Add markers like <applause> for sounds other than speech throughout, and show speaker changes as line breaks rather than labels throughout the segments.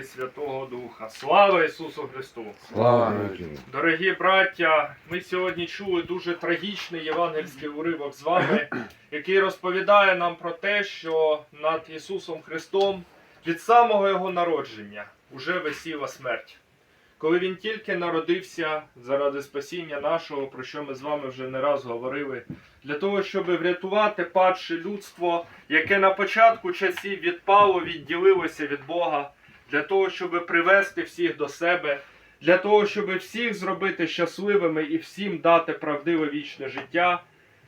і Святого Духа. Слава Ісусу Христу!
Слава.
Дорогі браття, ми сьогодні чули дуже трагічний євангельський уривок з вами, <clears throat> який розповідає нам про те, що над Ісусом Христом від самого Його народження уже висіла смерть. Коли він тільки народився заради спасіння нашого, про що ми з вами вже не раз говорили, для того, щоб врятувати падше людство, яке на початку часів відпало, відділилося від Бога, для того, щоб привести всіх до себе, для того, щоб всіх зробити щасливими і всім дати правдиве вічне життя,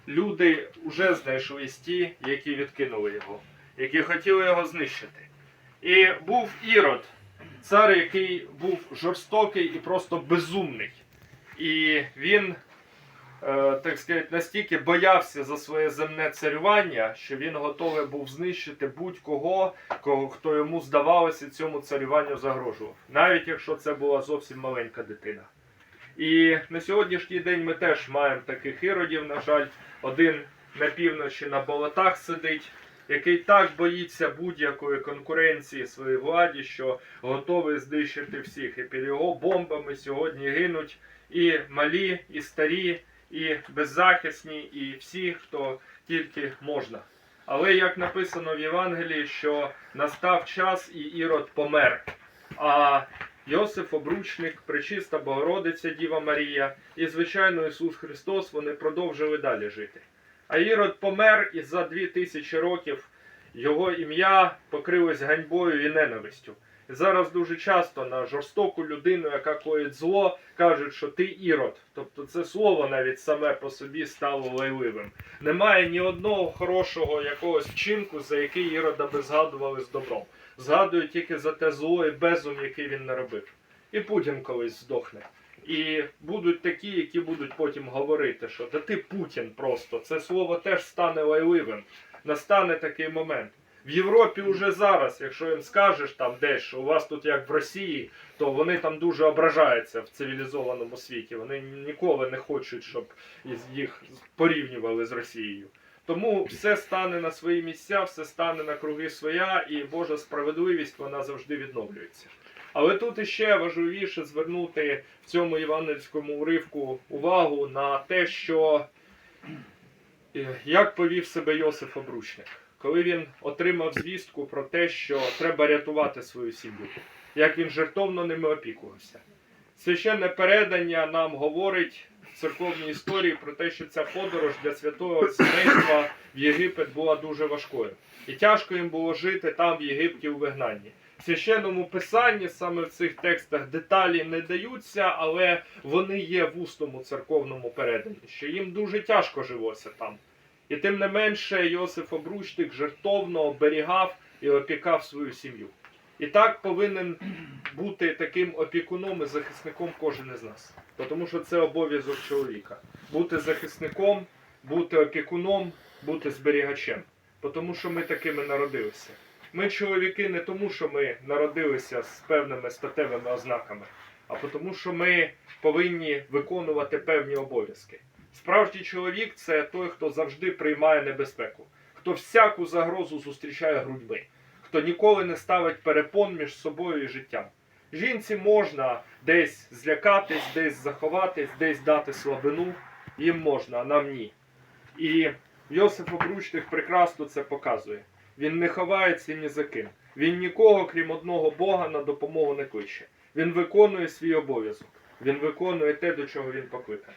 люди вже знайшлись ті, які відкинули його, які хотіли його знищити. І був Ірод, цар, який був жорстокий і просто безумний. І він, так сказати, настільки боявся за своє земне царювання, що він готовий був знищити будь-кого, кого, хто йому здавалося цьому царюванню загрожував, навіть якщо це була зовсім маленька дитина. І на сьогоднішній день ми теж маємо таких іродів, на жаль, один на півночі на болотах сидить, який так боїться будь-якої конкуренції своїй владі, що готовий знищити всіх. І під його бомбами сьогодні гинуть і малі, і старі, і беззахисні, і всі, хто тільки можна. Але як написано в Євангелії, що настав час і Ірод помер. А Йосиф Обручник, Пречиста Богородиця Діва Марія і, звичайно, Ісус Христос вони продовжили далі жити. А Ірод помер, і за дві тисячі років його ім'я покрилось ганьбою і ненавистю. Зараз дуже часто на жорстоку людину, яка коїть зло, кажуть, що ти ірод. Тобто це слово навіть саме по собі стало лайливим. Немає ні одного хорошого якогось вчинку, за який ірода би згадували з добром. Згадують тільки за те зло і безум, який він наробив. І Путін колись здохне. І будуть такі, які будуть потім говорити, що да ти Путін просто. Це слово теж стане лайливим. Настане такий момент. В Європі вже зараз, якщо їм скажеш там десь, що у вас тут як в Росії, то вони там дуже ображаються в цивілізованому світі. Вони ніколи не хочуть, щоб їх порівнювали з Росією. Тому все стане на свої місця, все стане на круги своя, і Божа справедливість вона завжди відновлюється. Але тут іще важливіше звернути в цьому євангельському уривку увагу на те, що е, як повів себе Йосиф Обручник, коли він отримав звістку про те, що треба рятувати свою сім'ю, як він жертовно ними опікувався. Священне передання нам говорить в церковній історії про те, що ця подорож для святого сімейства в Єгипет була дуже важкою. І тяжко їм було жити там, в Єгипті, у вигнанні. В священному писанні саме в цих текстах деталі не даються, але вони є в усному церковному переданні, що їм дуже тяжко жилося там. І тим не менше Йосиф Обручник жертовно оберігав і опікав свою сім'ю. І так повинен бути таким опікуном і захисником кожен із нас. Тому що це обов'язок чоловіка. Бути захисником, бути опікуном, бути зберігачем. Тому що ми такими народилися. Ми чоловіки не тому, що ми народилися з певними статевими ознаками, а тому, що ми повинні виконувати певні обов'язки. Справжній чоловік це той, хто завжди приймає небезпеку, хто всяку загрозу зустрічає грудьми, хто ніколи не ставить перепон між собою і життям. Жінці можна десь злякатись, десь заховатись, десь дати слабину, їм можна, а нам ні. І Йосиф Обручник прекрасно це показує. Він не ховається ні за ким. Він нікого, крім одного Бога, на допомогу не кличе. Він виконує свій обов'язок. Він виконує те, до чого він покликаний.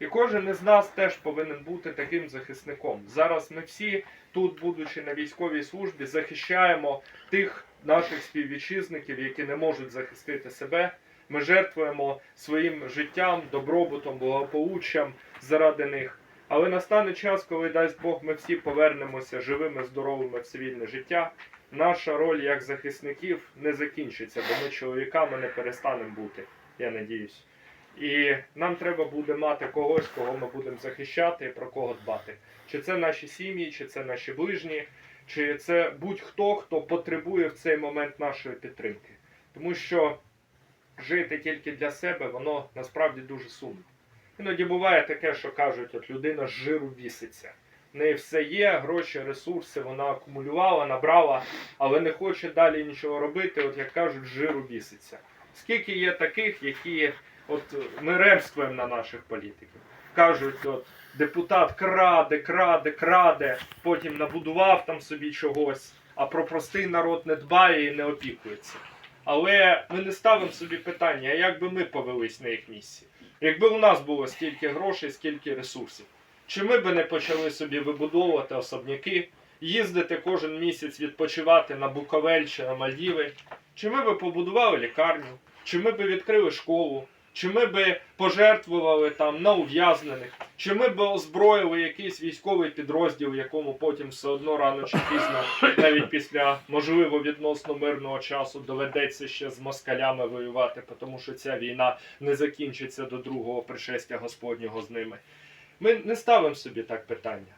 І кожен із нас теж повинен бути таким захисником. Зараз ми всі, тут, будучи на військовій службі, захищаємо тих наших співвітчизників, які не можуть захистити себе. Ми жертвуємо своїм життям, добробутом, благополуччям заради них. Але настане час, коли дасть Бог, ми всі повернемося живими, здоровими в цивільне життя. Наша роль як захисників не закінчиться, бо ми чоловіками не перестанемо бути, я надіюсь. І нам треба буде мати когось, кого ми будемо захищати про кого дбати. Чи це наші сім'ї, чи це наші ближні, чи це будь-хто, хто потребує в цей момент нашої підтримки. Тому що жити тільки для себе, воно насправді дуже сумно. Іноді буває таке, що кажуть, от людина з жиру біситься. в неї все є, гроші, ресурси, вона акумулювала, набрала, але не хоче далі нічого робити, от як кажуть, з жиру біситься. Скільки є таких, які от ми ремствуємо на наших політиків. Кажуть, от депутат краде, краде, краде, потім набудував там собі чогось, а про простий народ не дбає і не опікується. Але ми не ставимо собі питання, як би ми повелись на їх місці? Якби у нас було стільки грошей, скільки ресурсів, чи ми би не почали собі вибудовувати особняки, їздити кожен місяць відпочивати на Буковель чи на Мальдіви, чи ми би побудували лікарню, чи ми би відкрили школу, чи ми би пожертвували там на ув'язнених, чи ми би озброїли якийсь військовий підрозділ, якому потім все одно рано чи пізно, навіть після можливо відносно мирного часу, доведеться ще з москалями воювати, тому що ця війна не закінчиться до другого пришестя Господнього з ними. Ми не ставимо собі так питання.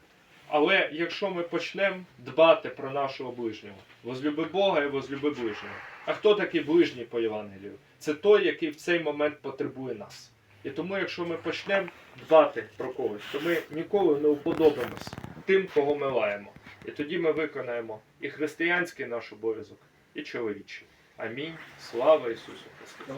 Але якщо ми почнемо дбати про нашого ближнього, возлюби Бога і возлюби ближнього. А хто такий ближній по Євангелію? Це той, який в цей момент потребує нас. І тому, якщо ми почнемо дбати про когось, то ми ніколи не уподобимось тим, кого ми лаємо. І тоді ми виконаємо і християнський наш обов'язок, і чоловічий. Амінь. Слава Ісусу Христу!